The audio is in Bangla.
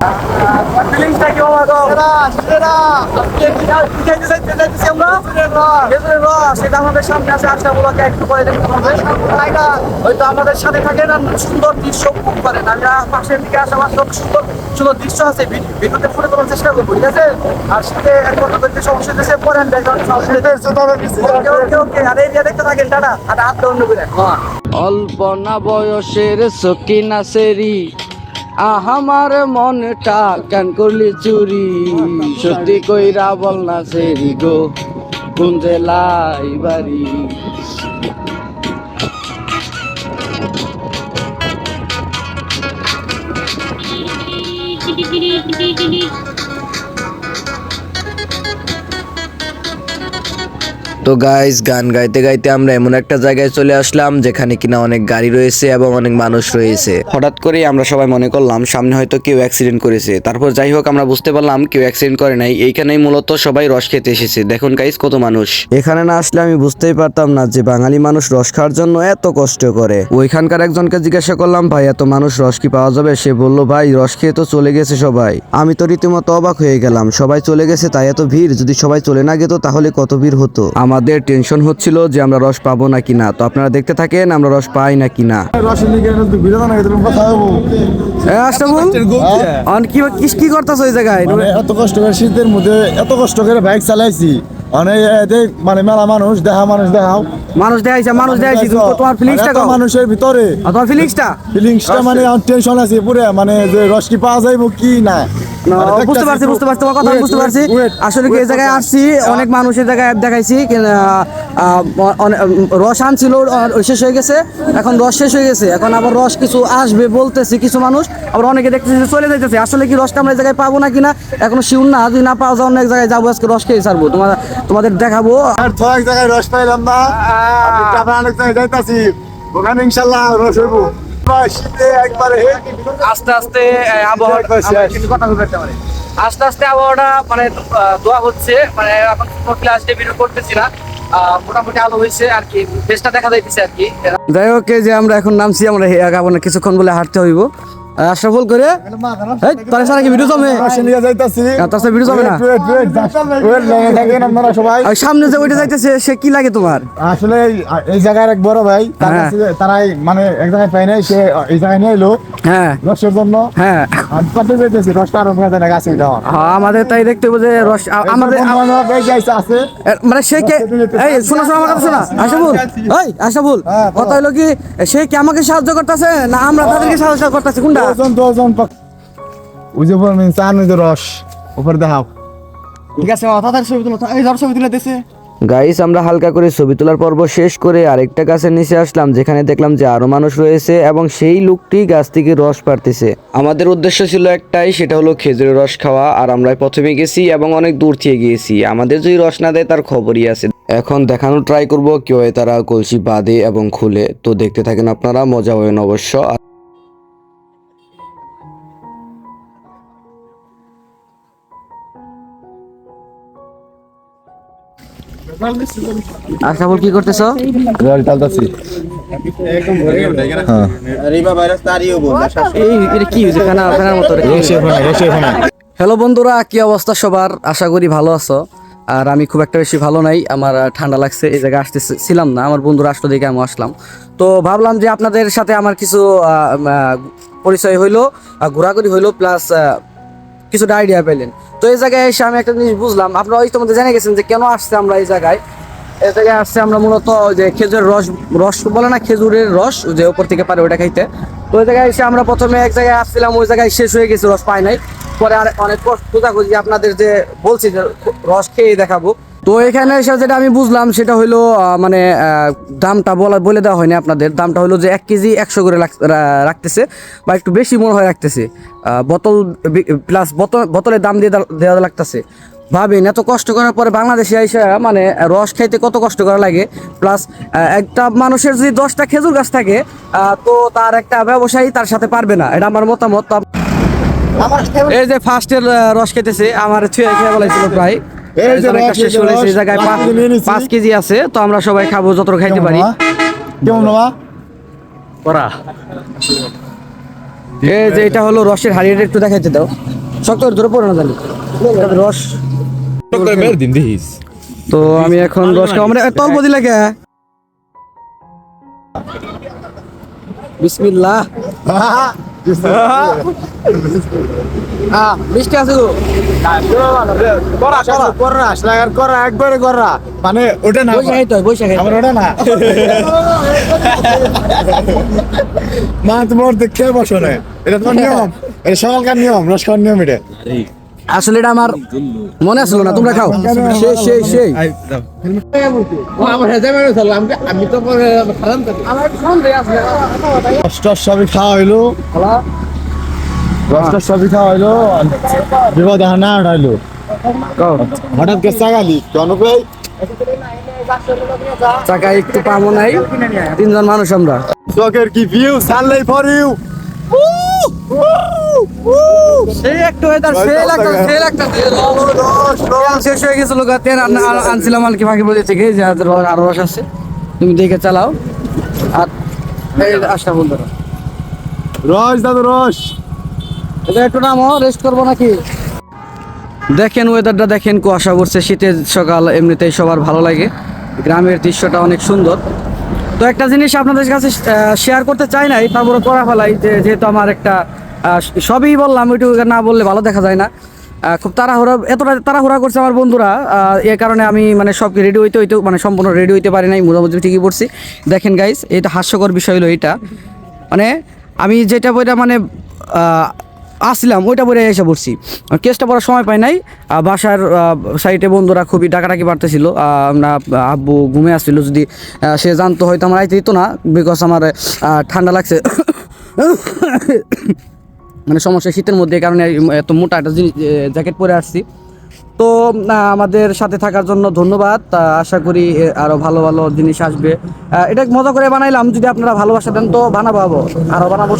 দেখতে সুন্দর দৃশ্য আছে ভিডিওতে ফুটে তোলার চেষ্টা করব ঠিক আছে আর সাথে এক কথা সমস্যা এই দেখতে থাকেন টাটা আর অন্য করে অল্প না বয়সের সকিনা সেরি। আহামার মনটা কেন করলি চুরি? সত্যি কইরা বল না সেরি গো কোন জেলাই বাড়ি? তো গাইস গান গাইতে গাইতে আমরা এমন একটা জায়গায় চলে আসলাম যেখানে কিনা অনেক গাড়ি রয়েছে এবং অনেক মানুষ রয়েছে। হঠাৎ করেই আমরা সবাই মনে করলাম সামনে হয়তো কেউ অ্যাক্সিডেন্ট করেছে। তারপর যাই হোক আমরা বুঝতে পারলাম কেউ অ্যাক্সিডেন্ট করে নাই। এইখানেই মূলত সবাই রস খেতে এসেছে। দেখুন গাইস কত মানুষ। এখানে না আসলে আমি বুঝতেই পারতাম না যে বাঙালি মানুষ রস খাওয়ার জন্য এত কষ্ট করে। ওইখানকার একজনকে জিজ্ঞাসা করলাম ভাই এত মানুষ রস কি পাওয়া যাবে? সে বলল ভাই রস খেয়ে তো চলে গেছে সবাই। আমি তো রীতিমতো অবাক হয়ে গেলাম সবাই চলে গেছে তাই এত ভিড়। যদি সবাই চলে না যেত তাহলে কত ভিড় হতো? আমাদের টেনশন হচ্ছিল যে আমরা রস পাবো নাকি না। তো আপনারা দেখতে থাকেন আমরা রস পাই নাকি না। কি কি করতেছ ওই জায়গায়? মানে এত কষ্ট করে শীতের মধ্যে এত কষ্ট করে বাইক চালাইছি। এদের মানে মেলা মানুষ দেখা মানুষ দেখাও মানুষ দেখাইছে মানুষ দেখাইছি তোমার ফিলিংসটা এত মানুষের ভিতরে। তোমার ফিলিংসটা ফিলিংসটা মানে টেনশন আছে পুরে মানে যে রস কি পাওয়া যাইব কি না? মানে বুঝতে পারছি বুঝতে পারছি তোমার কথা বুঝতে পারছি। আসলে কি এই জায়গায় আসছি? অনেক মানুষের জায়গায় দেখাইছি রস আনছিল শেষ হয়ে গেছে এখন রস শেষ হয়ে গেছে এখন আবার রস কিছু আসবে বলতেছে কিছু মানুষ আবার অনেকে দেখতেছে চলে যাইতেছে আসলে কি রসটা আমরা এই জায়গায় পাবো না কিনা এখনও শিউর না যদি না পাওয়া যায় অনেক জায়গায় যাব আজকে রস খেয়ে ছাড়বো। তোমার তোমাদের দেখাবো। আর তো এক জায়গায় রস পাইলাম না। আরেক জায়গায় যাইতাছি। ওখানে ইনশাল্লাহ রস হইব। আস্তে আস্তে আবহাওয়া কিছু কথা বলতে পারে। আস্তে আস্তে আবহাওয়াটা মানে দোয়া হচ্ছে। মানে এখন ক্লাস ডে করতেছি না। আহ, মোটামুটি আলো হয়েছে আর কি। বেশটা দেখা যাইতেছে আর কি। যাই হোক যে আমরা এখন নামছি আমরা কিছুক্ষণ বলে হাঁটতে হইব। আশরাফুল করে? এই তোর সারা কি ভিডিও জমে? নিয়ে যাইতাছি। তার ভিডিও জমে না। আপনারা সবাই। সামনে যে ওইটা যাইতেছে সে কি লাগে তোমার? আসলে এই- জায়গার এক বড় ভাই তার হ্যাঁ। কাছে তারাই মানে এক জায়গায় পাই নাই সে এই জায়গায় নিয়ে এলো। হ্যাঁ। রসের জন্য। হ্যাঁ। যেতেছি রসটা আরও মেয়াদে না গাছে উঠাও হ্যাঁ, আমাদের তাই দেখতে হবে যে রস আমাদের আছে মানে সে কে এই শোনো শোনো আমার শোনো। আশাফুল এই হ্যাঁ, কথা হলো কি সে কি আমাকে সাহায্য করতেছে না আমরা তাদেরকে সাহায্য করতেছি? কোনটা? দুজন দুজন উজে বলবেন চান ওই যে রস। উপর দেখাও। ঠিক আছে মাথা তার ছবি তুলো এই ধর ছবি তুলে দিছে গাইস আমরা হালকা করে ছবি তোলার পর্ব শেষ করে আরেকটা গাছের নিচে আসলাম যেখানে দেখলাম যে আরও মানুষ রয়েছে এবং সেই লোকটি গাছ থেকে রস পারতেছে আমাদের উদ্দেশ্য ছিল একটাই সেটা হলো খেজুরের রস খাওয়া আর আমরা প্রথমে গেছি এবং অনেক দূর থেকে গিয়েছি। আমাদের যদি রস না দেয় তার খবরই আছে। এখন দেখানোর ট্রাই করব কেউ তারা কলসি বাঁধে এবং খুলে। তো দেখতে থাকেন আপনারা মজা হবেন অবশ্য। রসে ওখানে হ্যালো বন্ধুরা কি অবস্থা সবার? আশা করি ভালো আছো। আর আমি খুব একটা বেশি ভালো নাই আমার ঠান্ডা লাগছে এই জায়গায় আসতে ছিলাম না আমার বন্ধুরা আসলো দেখে আমি আসলাম। তো ভাবলাম যে আপনাদের সাথে আমার কিছু পরিচয় হইল ঘোরাঘুরি হইল প্লাস কিছুটা আইডিয়া পেলেন তো এই জায়গায় এসে আমি একটা জিনিস বুঝলাম। আপনারা ওই তোমাদের জেনে গেছেন যে কেন আসছে আমরা এই জায়গায়। এই জায়গায় আসছে আমরা মূলত যে খেজুরের রস রস বলে না, খেজুরের রস, যে উপর থেকে পারে ওটা খাইতে। তো ওই জায়গায় এসে আমরা প্রথমে এক জায়গায় আসছিলাম, ওই জায়গায় শেষ হয়ে গেছে, রস পাই নাই। পরে আর অনেক খোঁজাখুঁজি আপনাদের যে বলছি যে রস খেয়ে দেখাবো। তো এখানে এসে যেটা আমি বুঝলাম সেটা হলো মানে দামটা বলা বলে দেওয়া হয়নি আপনাদের। দামটা হলো যে এক কেজি একশো করে রাখতেছে বা একটু বেশি মনে হয় রাখতেছে। বোতল প্লাস বোতল বোতলের দাম দিয়ে দেওয়া- লাগতেছে। ভাবেন এত কষ্ট করার পরে বাংলাদেশে আইসা মানে রস খাইতে কত কষ্ট করা লাগে। প্লাস একটা মানুষের যদি দশটা খেজুর গাছ থাকে তো তার একটা ব্যবসায়ী তার সাথে পারবে না। এটা আমার মতামত। এই যে ফার্স্টের রস খেতেছে আমার ছুঁয়ে খেয়ে বলাইছিল প্রায়। রস, শেষ জায়গায় পাঁচ কেজি আছে তো আমরা সবাই খাব যত খাইতে পারি। কেমন মামা? করা এই যে এটা হলো রসের হাড়িটা একটু দেখাইতে দাও। শক্ত ধরে পড়ে না জানি রস। তো আমি এখন রস খাব আমরা তল্প দিলে কে? বিসমিল্লাহ। আছে করা একবারে কররা মানে ওটা না বৈশাখী তো বৈশাখী আমার ওটা না মা তোমার দেখে বসো না। এটা তোমার নিয়ম। এটা সকালকার নিয়ম রসকার নিয়ম এটা। আসলে এটা আমার মনে আসলো না তোমরা খাও। সেই সেই সেই রসটা সবই খাওয়া হইল। রসটা সবই খাওয়া হইল। বিপদ না আড়াইলো হঠাৎ কে চাগালি? কেন চাকা একটু পাবো নাই। তিনজন মানুষ আমরা। চকের কি ভিউ সানলাই ফর ইউ সেই একটু ওয়েদার সেই লাগতো সেই লাগতো শেষ হয়ে গেছিল গা তেল আন- আন- আনছিলাম আর কি ফাঁকি বলে থেকে যে আরও রস আছে। তুমি দেখে চালাও। আর আসটা বন্ধুরা। রস দাদু রস। এটা একটু নামো রেস্ট করব নাকি? দেখেন ওয়েদারটা দেখেন কুয়াশা পড়ছে শীতের সকাল এমনিতেই সবার ভালো লাগে। গ্রামের দৃশ্যটা অনেক সুন্দর। তো একটা জিনিস আপনাদের কাছে শেয়ার করতে চাই নাই তারপরে করা ফেলাই যে যেহেতু আমার একটা সবই বললাম ওইটু না বললে ভালো দেখা যায় না। খুব তাড়াহুড়া এতটা তাড়াহুড়া করছে আমার বন্ধুরা। এ কারণে আমি মানে সব রেডি হইতে হইতে মানে সম্পূর্ণ রেডি হইতে পারি নাই মোটামুটি ঠিকই পড়ছি। দেখেন গাইস এটা হাস্যকর বিষয় হলো এটা। মানে আমি যেটা বইটা মানে আহ, আসছিলাম ওইটা বলে এসে পড়ছি। কেসটা পড়ার সময় পাই নাই। বাসার সাইডে বন্ধুরা খুবই ডাকাডাকি আহ, আমরা আব্বু ঘুমে আসছিল যদি সে জানতো হয়তো আমার আইতে দিত না বিকজ আমার ঠান্ডা লাগছে। মানে সমস্যা, শীতের মধ্যে কারণে এত মোটা একটা জিনিস জ্যাকেট পরে আসছি। তো আমাদের সাথে থাকার জন্য ধন্যবাদ। আশা করি আরও আরও ভালো ভালো জিনিস আসবে। এটা মজা করে বানাইলাম, যদি আপনারা ভালোবাসা দেন তো বানাবো আরও বানাবো।